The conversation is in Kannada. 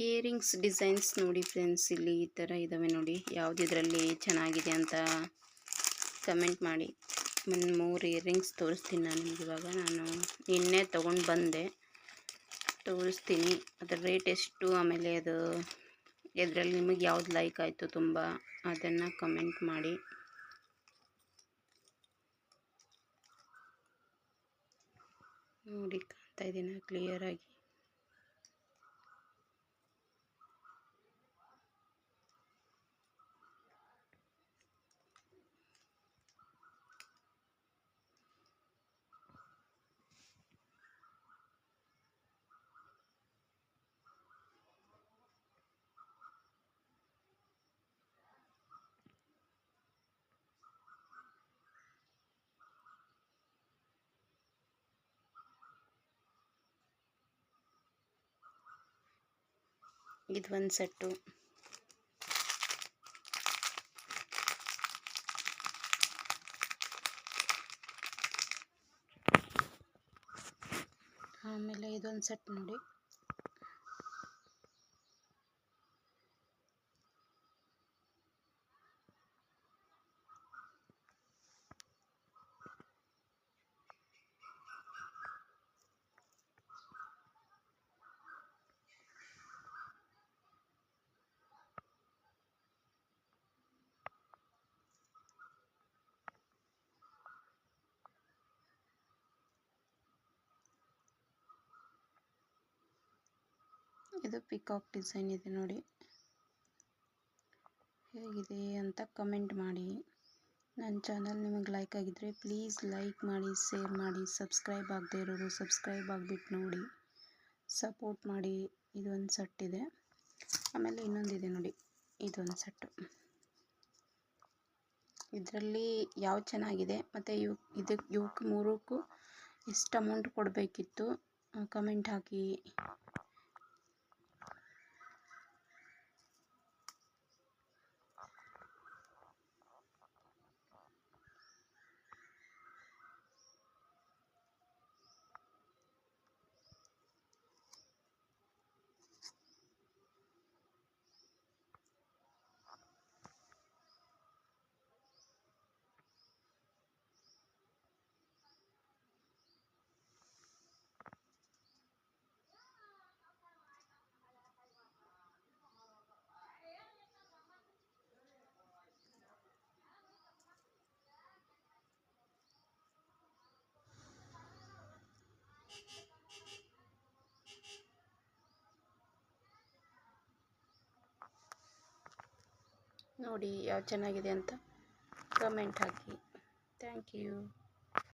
ಇಯರಿಂಗ್ಸ್ ಡಿಸೈನ್ಸ್ ನೋಡಿ ಫ್ರೆಂಡ್ಸ್, ಇಲ್ಲಿ ಈ ಥರ ಇದ್ದಾವೆ ನೋಡಿ. ಯಾವುದಿದ್ರಲ್ಲಿ ಚೆನ್ನಾಗಿದೆ ಅಂತ ಕಮೆಂಟ್ ಮಾಡಿ. ಒಂದು ಮೂರು ಇಯರಿಂಗ್ಸ್ ತೋರಿಸ್ತೀನಿ ನಾನು ಇವಾಗ. ನಾನು ನಿನ್ನೆ ತೊಗೊಂಡು ಬಂದೆ. ತೋರಿಸ್ತೀನಿ. ಅದರ ರೇಟ್ ಎಷ್ಟು? ಆಮೇಲೆ ಅದು ಇದರಲ್ಲಿ ನಿಮಗೆ ಯಾವ್ದು ಲೈಕ್ ಆಯಿತು ತುಂಬ ಅದನ್ನು ಕಮೆಂಟ್ ಮಾಡಿ. ನೋಡಿ ಕಾಣ್ತಾ ಇದ್ದೀನ ಕ್ಲಿಯರಾಗಿ ಇದು ಒಂದು ಸೆಟ್ಟು ಆಮೇಲೆ ಇದೊಂದು ಸೆಟ್ ನೋಡಿ ಇದು ಪಿಕಾಕ್ ಡಿಸೈನ್ ಇದೆ ನೋಡಿ. ಹೇಗಿದೆ ಅಂತ ಕಮೆಂಟ್ ಮಾಡಿ. ನನ್ನ ಚಾನಲ್ ನಿಮಗೆ ಲೈಕ್ ಆಗಿದ್ದರೆ ಪ್ಲೀಸ್ ಲೈಕ್ ಮಾಡಿ ಶೇರ್ ಮಾಡಿ ಸಬ್ಸ್ಕ್ರೈಬ್ ಆಗದೆ ಇರೋರು ಸಬ್ಸ್ಕ್ರೈಬ್ ಆಗಿಬಿಟ್ಟು ನೋಡಿ. ಸಪೋರ್ಟ್ ಮಾಡಿ. ಇದೊಂದು ಸೆಟ್ ಇದೆ. ಆಮೇಲೆ ಇನ್ನೊಂದಿದೆ ನೋಡಿ. ಇದೊಂದು ಸೆಟ್ಟು ಇದರಲ್ಲಿ ಯಾವ ಚೆನ್ನಾಗಿದೆ? ಮತ್ತು ಇವ್ ಇದಕ್ಕೆ ಇವಕ್ಕೆ ಮೂರಕ್ಕೂ ಎಷ್ಟು ಅಮೌಂಟ್ ಕೊಡಬೇಕಿತ್ತು? ಕಮೆಂಟ್ ಹಾಕಿ. ನೋಡಿ ಯಾವ ಚೆನ್ನಾಗಿದೆ ಅಂತ ಕಮೆಂಟ್ ಹಾಕಿ. Thank you